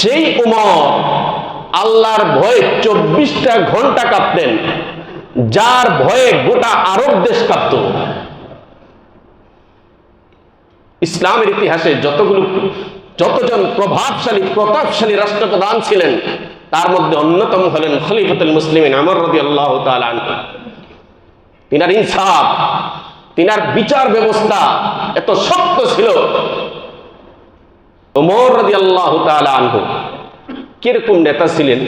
সেই উমর আল্লাহর ভয়ে চব্বিশটা ঘণ্টা কাঁপতেন, যার ভয়ে গোটা আরব দেশ কাঁপত। ইসলামের ইতিহাসে যতগুলো, যতজন প্রভাবশালী, প্রতাপশালী রাষ্ট্রপ্রধান ছিলেন, তার মধ্যে অন্যতম হলেন খলিফতুল মুসলিমিন আমর রদি আল্লাহ তিনার ইনসাফ, তিনার বিচার ব্যবস্থা এত শক্ত ছিল কীরকম নেতা ছিলেন?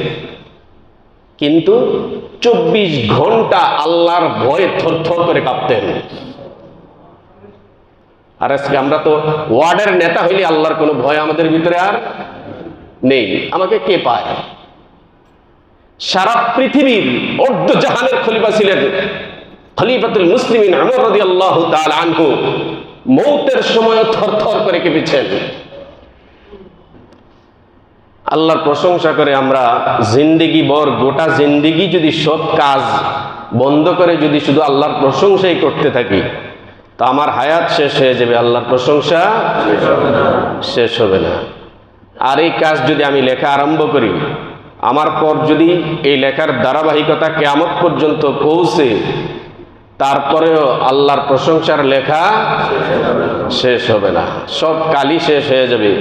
কিন্তু চব্বিশ ঘণ্টা আল্লাহর ভয়ে থরথর করে কাঁপতেন। আর আজকে আমরা তো ওয়ার্ডের নেতা হইলে আল্লাহর কোনো ভয় আমাদের ভিতরে আর নেই। আমাকে কে পায়? সারা পৃথিবীর অর্ধ জাহানের খলিফা ছিলেন খলিফাতুল মুসলিমিন আমর রদি আল্লাহ আনহু। মৌতের সময় থরথর করে কেঁপেছেন। আল্লাহর প্রশংসা করে আমরা জিন্দিগি বর, গোটা জিন্দিগি যদি সব কাজ বন্ধ করে যদি শুধু আল্লাহর প্রশংসাই করতে থাকি, তা আমার হায়াত শেষ হয়ে যাবে, আল্লাহর প্রশংসা শেষ হবে না। আর এই কাজ যদি আমি লেখা আরম্ভ করি, আমার পর যদি এই লেখার ধারাবাহিকতা কেয়ামত পর্যন্ত পৌঁছে, তারপরেও আল্লাহর প্রশংসার লেখা শেষ হবে না। সব কালি শেষ হয়ে যাবে।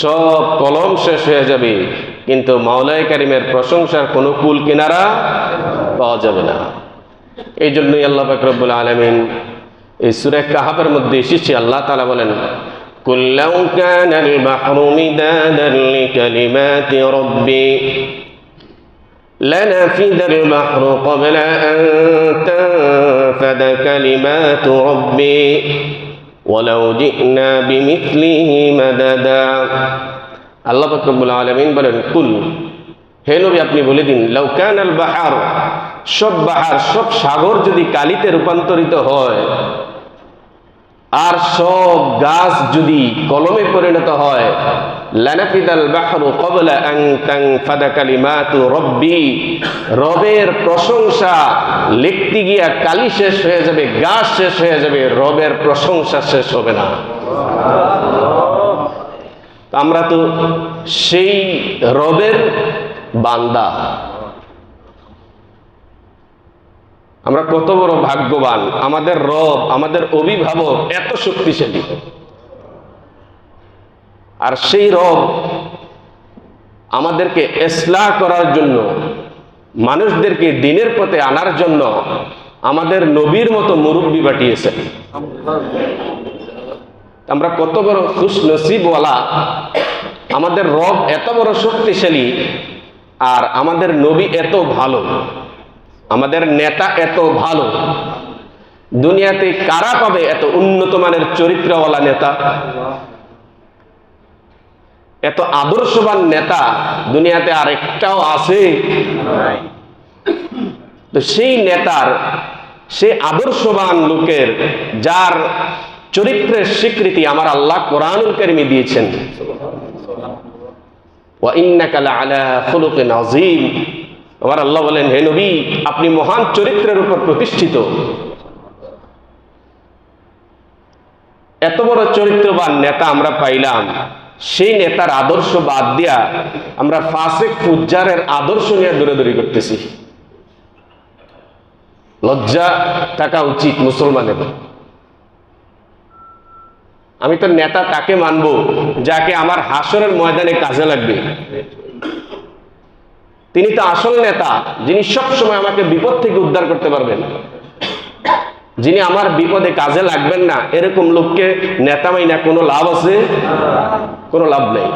সব কলম শেষ হয়ে যাবে কিন্তু মাওলাই কারিমের প্রশংসার কোনো কুল কিনারা পাওয়া যাবে না এই জন্যই আল্লাহ ফাকরবুল আলমিন এই সুরে কাহাবের মধ্যে এসেছে আল্লাহ তালা বলেন قل لو كان البحر مدادا لكلمات ربي لنفد البحر قبل أن تنفد كلمات ربي ওয়ালাউ জিনা বিমিথলিহি মাদাদা। আল্লাহ রব্বুল আলামিন বলেন, কুল, হে নবী, আপনি বলে দিন, লাউ আল বাহার সব বাহার, সব সাগর যদি কালিতে রূপান্তরিত হয়, আর সব গাছ যদি কলমে পরিণত হয় লানাফিদাল বাহরু কবলা আং তাং ফাদা কালিমাতু রব্বি। রবের প্রশংসা লিখতে গিয়া কালি শেষ হয়ে যাবে গাছ শেষ হয়ে যাবে, রবের প্রশংসা শেষ হবে না। আমরা তো সেই রবের বান্দা। আমরা কত বড় ভাগ্যবান, আমাদের রব, আমাদের অভিভাবক এত শক্তিশালী। আর সেই রব আমাদেরকে এসলা করার জন্য, মানুষদেরকে দিনের পথে আনার জন্য আমাদের নবীর মতো মুরব্বী পাঠিয়েছেন। আমরা কত বড় খুশ নসিবওয়ালা আমাদের রব এত বড় শক্তিশালী আর আমাদের নবী এত ভালো। আমাদের নেতা এত ভালো। দুনিয়াতে কারা পাবে এত উন্নত মানের চরিত্রওয়ালা নেতা? এত আদর্শবান নেতা দুনিয়াতে আর একটাও আছে। তো সেই নেতার, সেই আদর্শবান লোকের, যার চরিত্রের স্বীকৃতি আমার আল্লাহ কোরআনুল কারিমে দিয়েছেন। আযীম। আমার আল্লাহ বলেন, হে নবী, আপনি মহান চরিত্রের উপর প্রতিষ্ঠিত। এত বড় চরিত্রবান নেতা আমরা পাইলাম। সেই নেতার আদর্শ বাদ দিয়া আমরা ফাসেক ফুজ্জারের আদর্শ নিয়ে দৌড়াদৌড়ি করতেছি। লজ্জা থাকা উচিত মুসলমানের। আমি তো নেতা তাকে মানব যাকে আমার হাসরের ময়দানে কাজে লাগবে। তিনি তো আসল নেতা, যিনি সবসময় আমাকে বিপদ থেকে উদ্ধার করতে পারবেন। যিনি আমার বিপদে কাজে লাগবেন না, এরকম লোককে নেতা মাইনা কোনো লাভ আছে? কোনো লাভ নেই।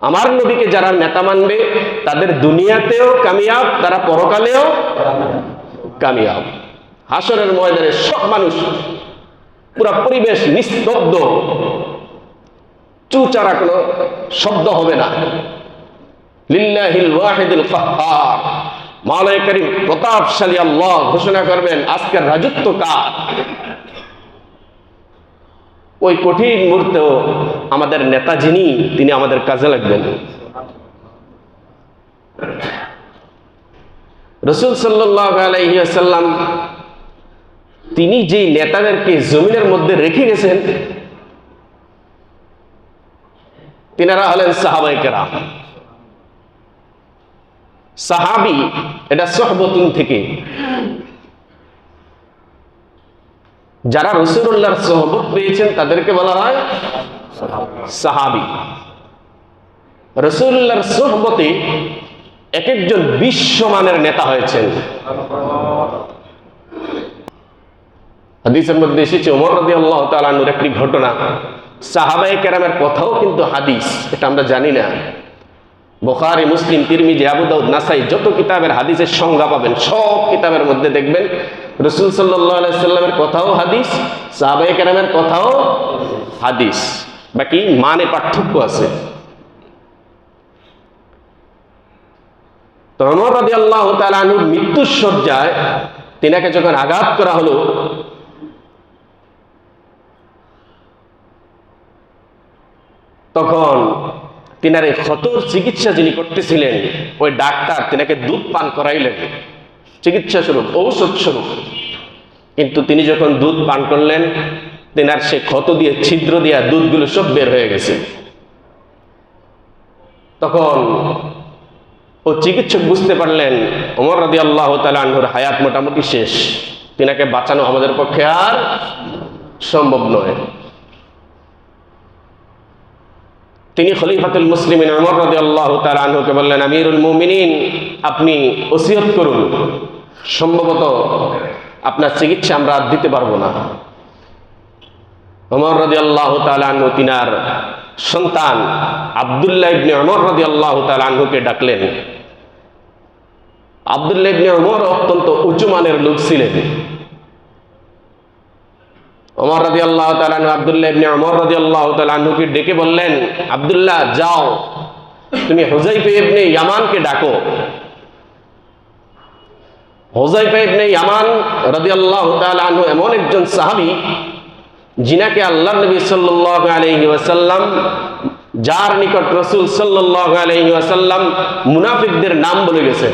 আমার নবীকে যারা নেতা মানবে, তাদের দুনিয়াতেও কামিয়াব, তারা পরকালেও কামিয়াব। হাসরের ময়দানে সব মানুষ পুরা পরিবেশ নিস্তব্ধ। চুচারা কোনো শব্দ হবে না। লিল্লাহিল ওয়াহিদুল করিম প্রতাপশালী আল্লাহ ঘোষণা করবেন, আজকের রাজত্ব কার? ওই কঠিন আমাদের নেতা যিনি তিনি আমাদের কাজে লাগবেন। রসুল সাল্লাহ তিনি যে নেতাদেরকে জমিনের মধ্যে রেখে গেছেন, তিনারা হলেন সাহাবাই কেরাম। সাহাবি, এটা সহবতুন থেকে। যারা রসুল্লাহর সহবত পেয়েছেন, তাদেরকে বলা হয় সাহাবি। রসুল্লাহর সহবতে এক একজন বিশ্বমানের নেতা হয়েছেন। হাদিসের মধ্যে এসেছে ওমর রদি আল্লাহ তালানুর একটি ঘটনা। সাহাবাই কেরামের কথাও কিন্তু হাদিস, এটা আমরা জানি না। বোখারি, মুসলিম, তিরমিজি, আবু দাউদ, নাসাই, যত কিতাবের হাদিসের সংজ্ঞা পাবেন, সব কিতাবের মধ্যে দেখবেন, রসুল সাল্লাহ সাল্লামের কথাও হাদিস সাহাবাই কেরামের কথাও হাদিস। বাকি মানে পার্থক্য আছে। মৃত্যুর সজ্জায় তিনাকে যখন আঘাত করা হলো, তখন তিনার ক্ষতর চিকিৎসা যিনি করতেছিলেন, ওই ডাক্তার তিনাকে দুধ পান করাইলেন। চিকিৎসা স্বরূপ, ঔষধ স্বরূপ। কিন্তু তিনি যখন দুধ পান করলেন, তেনার সে ক্ষত দিয়ে, ছিদ্র দিয়া দুধগুলো সব বের হয়ে গেছে। তখন ও চিকিৎসক বুঝতে পারলেন, ওমর রাদি আল্লাহ তালুর হায়াত মোটামুটি শেষ। তিনাকে বাঁচানো আমাদের পক্ষে আর সম্ভব নয়। তিনি খলিফাতুল মুসলিমিন ওমর রাদি আল্লাহ তালুকে বললেন, আমিরুল মুমিনিন, আপনি ওসিয়ত করুন। সম্ভবত আপনার চিকিৎসা আমরা দিতে পারব না। ওমর রাজি আল্লাহ তালু তিনার সন্তান আবদুল্লাহ ইবনে অমর রাজি আল্লাহ তালুকে ডাকলেন। আবদুল্লাহ ইবনে অমর অত্যন্ত উঁচু মানের লোক ছিলেন। অমর রাজি আল্লাহ তালু আবদুল্লাহ ইবনে অমর রাজি আল্লাহ তালুকে ডেকে বললেন, আবদুল্লাহ, যাও। তুমি হুজাইফে ইবনে ইয়ামানকে ডাকো। হোজাইফা ইবনে ইয়ামান রাদিয়াল্লাহু তাআলা আনহু এমন একজন সাহাবী, যিনাকে আল্লাহ নবী সাল্লাল্লাহু আলাইহি ওয়াসাল্লাম, যার নিকট রাসূল সাল্লাল্লাহু আলাইহি ওয়াসাল্লাম মুনাফিকদের নাম বলে গেছেন।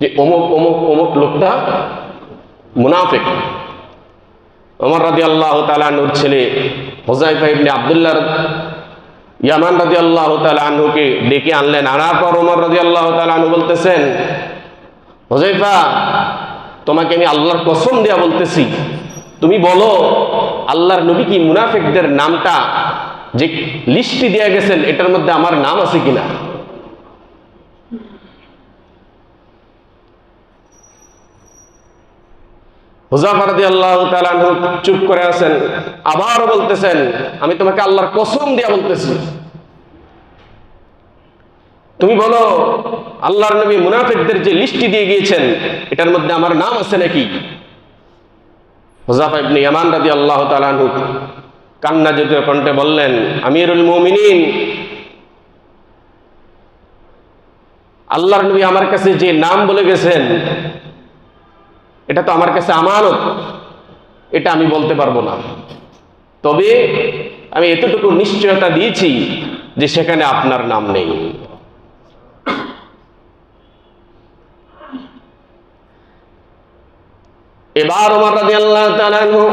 যে অমুক অমুক অমুক লোকটা মুনাফিক। ওমর রাদিয়াল্লাহু তাআলা আনহুর ছেলে হোজাইফা ইবনে আব্দুল্লাহ ইয়ামান রাদিয়াল্লাহু তাআলা আনহুকে ডেকে আনলেন। আনার পর ওমর রাদিয়াল্লাহু তাআলা আনহু বলতেছেন হোজাইফা তোমাকে আমি আল্লাহর কসম দেয়া বলতেছি। তুমি বলো, আল্লাহর নবী কি মুনাফেকদের নামটা যে লিস্টি দেয়া গেছেন, এটার মধ্যে আমার নাম আছে কিনা? আল্লাহ চুপ করে আছেন, আবারও বলতেছেন, আমি তোমাকে আল্লাহর কসম দিয়া বলতেছি। তুমি বলো, আল্লাহর নবী মুনাফিকদের যে লিস্টি দিয়ে গিয়েছেন, এটার মধ্যে আমার নাম আছে নাকি? আল্লাহ কান্না বললেন আল্লাহর নবী আমার কাছে যে নাম বলে গেছেন এটা তো আমার কাছে আমানত। এটা আমি বলতে পারব না। তবে আমি এতটুকু নিশ্চয়তা দিয়েছি যে সেখানে আপনার নাম নেই। এবার ওমর তাআলা আনহু,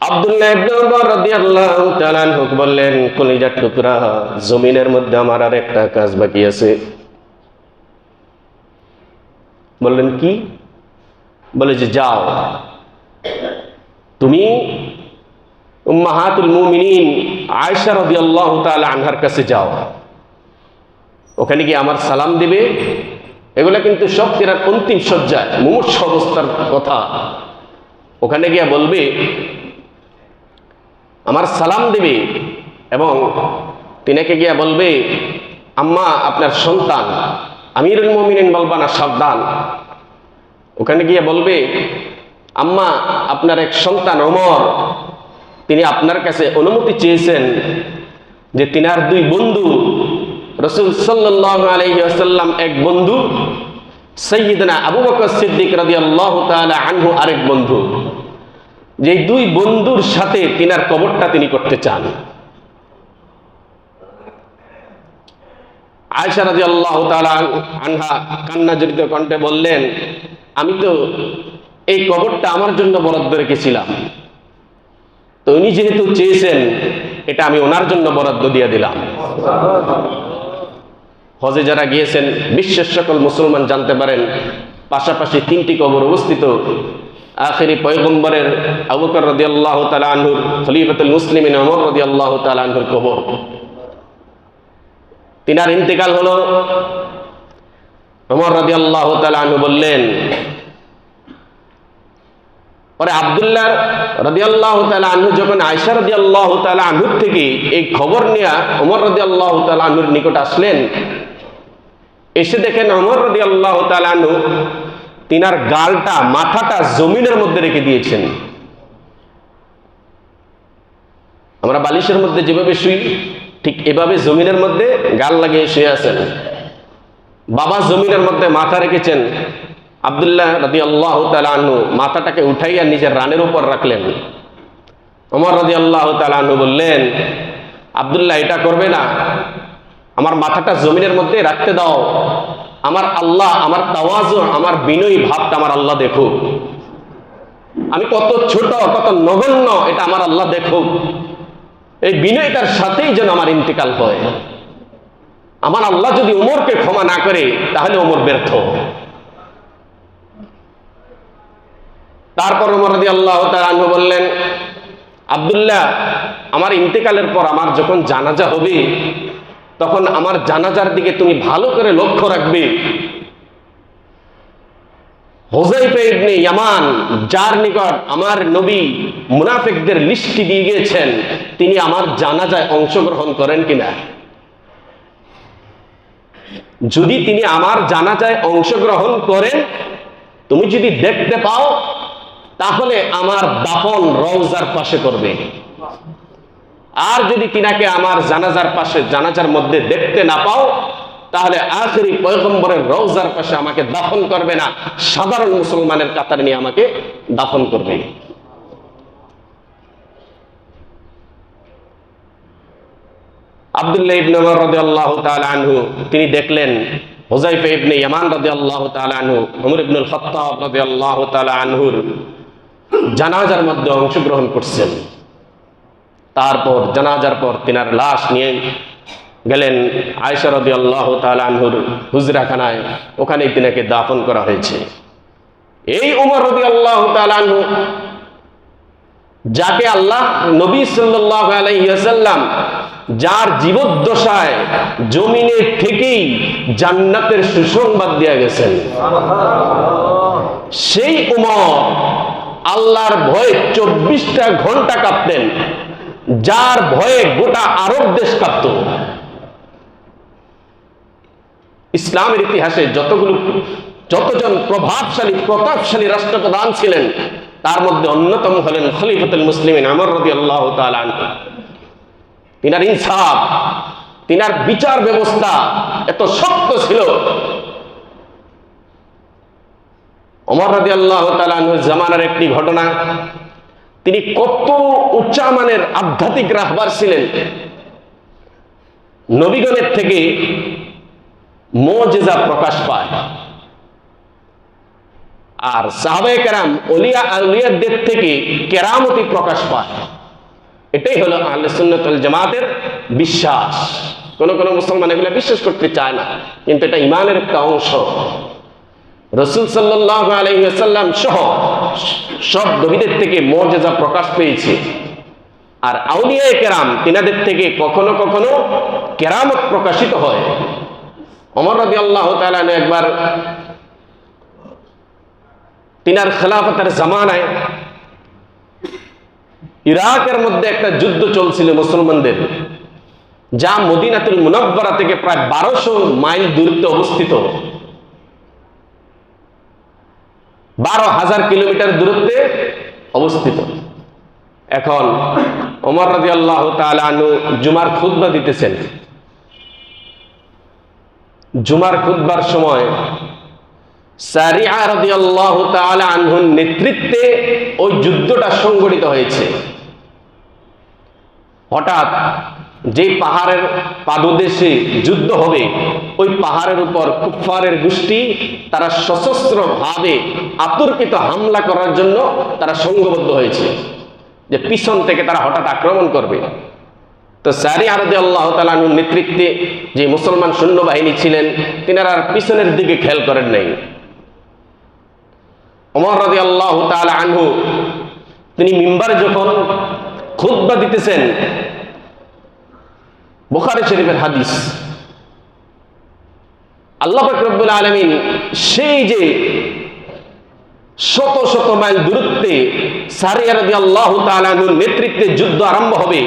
আব্দুল্লাহ ইবনে ওমর রাদিয়াল্লাহু তাআলা বললেন, কলিজার টুকরা জমিনের মধ্যে আমার আর একটা কাজ বাকি আছে। বললেন, কি? বলে যে, যাও। তুমি উম্মাহাতুল মুমিনিন আয়েশা রাদিয়াল্লাহু তাআলা আনহার কাছে যাও। ওখানে গিয়ে আমার সালাম দিবে। এগুলা কিন্তু সব তিনার অন্তিম সজ্জায় মুমূর্ষ অবস্থার কথা। ওখানে গিয়া বলবে, আমার সালাম দেবে এবং তিনাকে গিয়া বলবে, আম্মা, আপনার সন্তান আমিরুল মমিনিন বলবা না সাবধান। ওখানে গিয়ে বলবে, আম্মা, আপনার এক সন্তান অমর তিনি আপনার কাছে অনুমতি চেয়েছেন যে তিনার দুই বন্ধু, রসুল আসাল্লাম এক বন্ধু, সৈয়দনা আবু বকর সিদ্দিক রাজি আল্লাহ আনহু আরেক বন্ধু। যে দুই বন্ধুর সাথে তিনার কবরটা তিনি করতে চান। আয়সা রাজি আল্লাহ আনহা কান্না জড়িত কণ্ঠে বললেন, আমি তো এই কবরটা আমার জন্য বরাদ্দ রেখেছিলাম। তো উনি যেহেতু চেয়েছেন, এটা আমি ওনার জন্য বরাদ্দ দিয়ে দিলাম। হজে যারা গিয়েছেন, বিশ্বের সকল মুসলমান জানতে পারেন, পাশাপাশি তিনটি কবর অবস্থিত। আখেরি পয়গম্বরের আবুকর রদি আল্লাহ তালুর খলিফতুল মুসলিমিন অমর রদি আল্লাহ তালুর কবর। তিনার ইন্তেকাল হলো। অমর রদি আল্লাহ তালু বললেন পরে আবদুল্লাহ রদি আল্লাহ আনহু, যখন আয়সা রদি আল্লাহ আনহুর থেকে এই খবর নেয়া অমর রদি আল্লাহ আনহুর নিকট আসলেন, এসে দেখেন অমর রদি আল্লাহ আনহু তিনার গালটা, মাথাটা জমিনের মধ্যে রেখে দিয়েছেন। আমরা বালিশের মধ্যে যেভাবে শুই ঠিক এভাবে জমিনের মধ্যে গাল লাগিয়ে শুয়ে আছেন। বাবা জমিনের মধ্যে মাথা রেখেছেন। আবদুল্লাহ রদি আল্লাহ তালু মাথাটাকে উঠাইয়া নিজের রানের উপর রাখলেন। অমর রদি আল্লাহ তালু বললেন, আবদুল্লাহ, এটা করবে না। আমার মাথাটা জমিনের মধ্যে রাখতে দাও। আমার আল্লাহ, আমার তাওয়াজ, আমার বিনয়ী ভাবটা আমার আল্লাহ দেখুক। আমি কত ছোট, কত নগণ্য, এটা আমার আল্লাহ দেখুক। এই বিনয়টার সাথেই যেন আমার ইন্তিকাল হয়। আমার আল্লাহ যদি উমরকে ক্ষমা না করে, তাহলে ওমর ব্যর্থ। তারপর উমর রদি আল্লাহ তালু বললেন, আবদুল্লাহ, আমার ইন্তেকালের পর আমার যখন জানাজা হবে, তখন আমার জানাজার দিকে তুমি ভালো করে লক্ষ্য রাখবে। যার নিকট আমার নবী মুনাফিকদের লিস্টি দিয়ে গিয়েছেন, তিনি আমার জানাজায় অংশগ্রহণ করেন কিনা? যদি তিনি আমার জানাজায় অংশগ্রহণ করেন, তুমি যদি দেখতে পাও, তাহলে আমার দাফন রওজার পাশে করবে। আর যদি তিনাকে আমার জানাজার পাশে, জানাজার মধ্যে দেখতে না পাও তাহলে আখেরি পয়গম্বরের রওজার পাশে আমাকে দাফন করবে না। সাধারণ মুসলমানের কাতার নিয়ে আমাকে দাফন করবে। ইবনে আনহু, তিনি দেখলেন হুজাইফা ইবনে ইয়ামান রাদিয়াল্লাহু তাআলা আনহু ওমর ইবনুল খাত্তাব রাদিয়াল্লাহু তাআলা আনহুর জানাজার মধ্যে অংশগ্রহণ করছেন। তারপর, জানাজার পর তিনার লাশ নিয়ে গেলেন আয়সা রদি আল্লাহ আনহুর হুজরাখানায়। ওখানে তিনাকে দাফন করা হয়েছে। এই উমর রদি আল্লাহ আনহু, যাকে আল্লাহ নবী সাল্লাহ আলাইসাল্লাম যার জীবদ্দশায় জমিনে থেকেই জান্নাতের সুসংবাদ দেয়া গেছেন। সেই উমর আল্লাহর ভয়ে চব্বিশটা ঘণ্টা কাঁপতেন, যার ভয়ে গোটা আরব দেশ কাঁপত। ইসলামের ইতিহাসে যতগুলো যতজন প্রভাবশালী, প্রতাপশালী রাষ্ট্রপ্রধান ছিলেন, তার মধ্যে অন্যতম হলেন খলিফতুল মুসলিমিন আমর আল্লাহ তিনার ইনসাফ, তিনার বিচার ব্যবস্থা এত শক্ত ছিল। অমর রাজি আল্লাহ জামানার একটি ঘটনা, তিনি কত উচ্চা মানের আধ্যাত্মিক রাহবার ছিলেন। নবীগণের থেকে মজেজা প্রকাশ পায়। আর সাহাবায়ে কেরাম অলিয়া আলিয়াদের থেকে কেরামতি প্রকাশ পায়। এটাই হলো আহলে সুন্নতুল জামাতের বিশ্বাস। কোন কোন মুসলমান এগুলো বিশ্বাস করতে চায় না, কিন্তু এটা ইমানের একটা অংশ। রসুল সাল্লাহ আলহিহাল্লাম সহ সব নবীদের থেকে মর্যাদা প্রকাশ পেয়েছে। আর আউলিয়ায় কেরাম তিনাদের থেকে কখনো কখনো কেরামত প্রকাশিত হয়। অমর রবি আল্লাহ একবার তিনার খেলাফতের জামানায় ইরাকের মধ্যে একটা যুদ্ধ চলছিল মুসলমানদের, যা মদিনাতুল মুনব্বরা থেকে প্রায় বারোশো মাইল দূরত্বে অবস্থিত। বারো হাজার কিলোমিটার দূরত্বে অবস্থিত। এখন ওমর রাজি আল্লাহ তালু জুমার খুদ্া দিতেছেন। জুমার খুদ্বার সময় নেতৃত্বে ওই যুদ্ধটা সংগঠিত হয়েছে। হঠাৎ যে পাহাড়ের পাদদেশে যুদ্ধ হবে, ওই পাহাড়ের উপর কুফারের গোষ্ঠী তারা সশস্ত্র ভাবে আতর্কিত হামলা করার জন্য তারা সংঘবদ্ধ হয়েছে। যে পিছন থেকে তারা হঠাৎ আক্রমণ করবে। তো সারি আরদে আল্লাহ তালানুর নেতৃত্বে যে মুসলমান সৈন্যবাহিনী ছিলেন, তিনারা আর পিছনের দিকে খেয়াল করেন নাই। ওমর রাজি আল্লাহ তালা আনহু, তিনি মিম্বারে যখন খুদ্া দিতেছেন, বোখারি শরীফের হাদিস, আল্লাহ রব্বুল আলমিন সেই যে শত শত মাইল দূরত্বে সারিয়ারদি আল্লাহ তালানুর নেতৃত্বে যুদ্ধ আরম্ভ হবে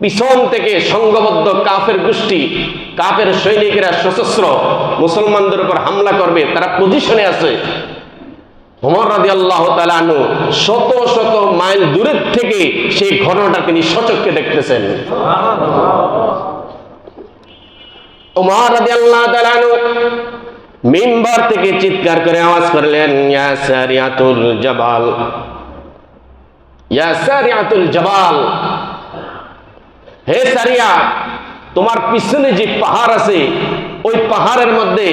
পিছন থেকে সংঘবদ্ধ কাফের গোষ্ঠী, কাফের সৈনিকেরা সশস্ত্র মুসলমানদের উপর হামলা করবে, তারা পজিশনে আছে। শত শত মাইল দূরের থেকে সেই ঘটনাটা তিনি দেখতেছেন। মিম্বার থেকে চিৎকার করে আওয়াজ করলেন জাবাল জাবাল। হে সারিয়া, তোমার পিছনে যে পাহাড় আছে, ওই পাহাড়ের মধ্যে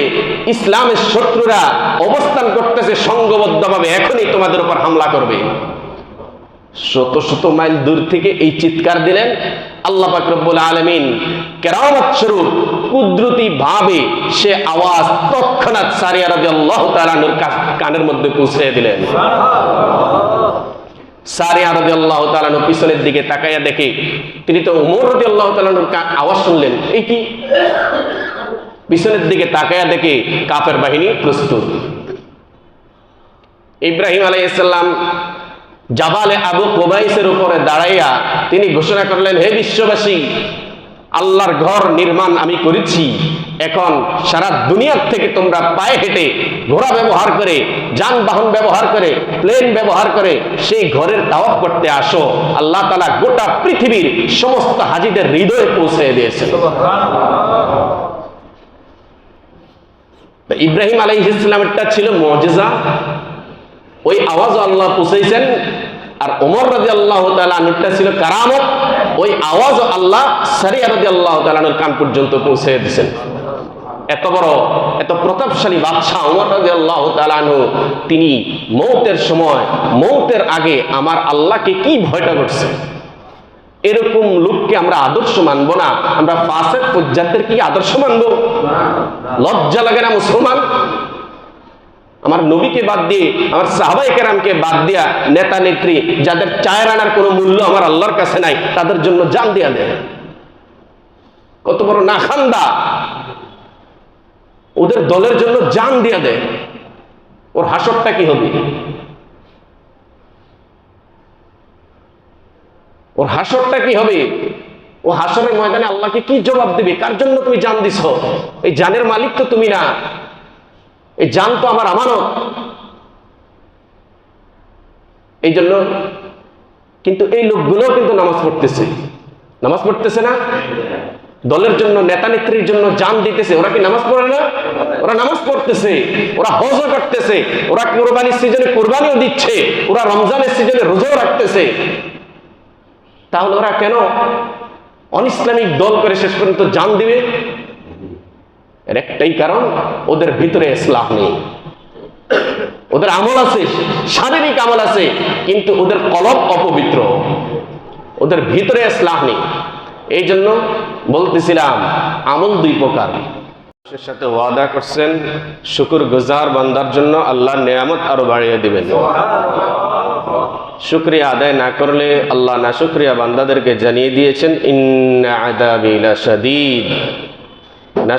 ইসলামের শত্রুরা অবস্থান করতেছে সংঘবদ্ধভাবে এখনই তোমাদের উপর হামলা করবে। শত শত মাইল দূর থেকে এই চিৎকার দিলেন আল্লাহ পাকরব্বুল আলমিন। কেরামত স্বরূপ কুদরতি ভাবে সে আওয়াজ তৎক্ষণাৎ সারিয়া রাজি আল্লাহ তালানুর কানের মধ্যে পৌঁছে দিলেন। পিছনের দিকে তাকাইয়া দেখে, তিনি তো উমর রদি আল্লাহ আওয়াজ শুনলেন। এই কি? পিছনের দিকে তাকাইয়া দেখে কাফের বাহিনী প্রস্তুত। ইব্রাহিম আলাইসাল্লাম জাবালে আবু কোবাইসের উপরে দাঁড়াইয়া তিনি ঘোষণা করলেন, হে বিশ্ববাসী আল্লাহর ঘর নির্মাণ আমি করেছি। এখন সারা দুনিয়ার থেকে তোমরা পায়ে হেঁটে ঘোড়া ব্যবহার করে, যানবাহন ব্যবহার করে প্লেন ব্যবহার করে সেই ঘরের তাওয়াফ করতে আসো। আল্লাহ তালা গোটা পৃথিবীর সমস্ত হাজিদের হৃদয়ে পৌঁছে দিয়েছেন। ইব্রাহিম আলাই ইসলামেরটা ছিল মজেজা। ওই আওয়াজ আল্লাহ পৌঁছেছেন। আর ওমর রাজি আল্লাহ তালুরটা ছিল কারামত। ওই আওয়াজ আল্লাহ সারিয়া আল্লাহ তালুর কান পর্যন্ত পৌঁছে দিয়েছেন। এত বড়, এত প্রতাপশালী বাদশাহ তিনি মৌতের সময়, মৌতের আগে আমার আল্লাহকে কি ভয়টা করছে? এরকম লোককে আমরা আদর্শ মানব না, আমরা ফাঁসের পর্যাতের কি আদর্শ মানব? লজ্জা লাগে না মুসলমান? নবীকে বাদ দিয়ে, আমার সাহাবাই কেরামকে বাদ দিয়া নেতা, নেত্রী, যাদের চায়ের আনার কোনো মূল্য আমার আল্লাহর কাছে নাই, তাদের জন্য জান দিয়া দেয় কত বড় না খান্দা ওদের দলের জন্য জান দিয়া দেয় ওর হাসরটা কি হবে? ওর হাসরটা কি হবে? ও হাসরের ময়দানে আল্লাহকে কি জবাব দিবে? কার জন্য তুমি জান দিছ? এই জানের মালিক তো তুমি না। এই জান তো আমার আমানত। এই জন্য কিন্তু এই লোকগুলোও কিন্তু নামাজ পড়তেছে। নামাজ পড়তেছে না? দলের জন্য, নেতা নেত্রীর জন্য জান দিতেছে। ওরা কি নামাজ পড়ে না? ওরা নামাজ পড়তেছে। ওরা হজও করতেছে ওরা কোরবানির সিজনে কোরবানিও দিচ্ছে। ওরা রমজানের সিজনে রোজাও রাখতেছে। তাহলে ওরা কেন অনিসলামিক দল করে শেষ পর্যন্ত জান দিবে? এর একটাই কারণ, ওদের ভিতরে ইসলাম নেই। ওদের আমল আছে, শারীরিক আমল আছে, কিন্তু ওদের কলব অপবিত্র। ওদের ভিতরে ইসলাম নেই। এই জন্য বলতেছিলাম, আমল দুই প্রকার। মানুষের সাথে ওয়াদা করছেন শুকুর গুজার বান্দার জন্য আল্লাহ নিয়ামত আরও বাড়িয়ে দিবেন। শুক্রিয়া আদায় না করলে আল্লাহ না শুক্রিয়া বান্দাদেরকে জানিয়ে দিয়েছেন ইন্নাদিদ না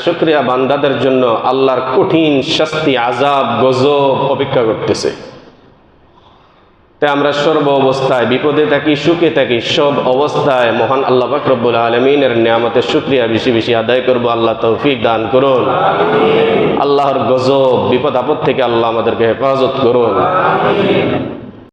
শুক্রিয়া, বান্দাদের জন্য আল্লাহর কঠিন শাস্তি আজাব গজব অপেক্ষা করতেছে। তাই আমরা সর্ব অবস্থায় বিপদে থাকি, সুখে থাকি, সব অবস্থায় মহান আল্লাহ ফাকরবুল আলমিনের নিয়ামতের শুক্রিয়া বেশি বেশি আদায় করব। আল্লাহ তৌফিক দান করুন। আল্লাহর গজব, বিপদ আপদ থেকে আল্লাহ আমাদেরকে হেফাজত করুন।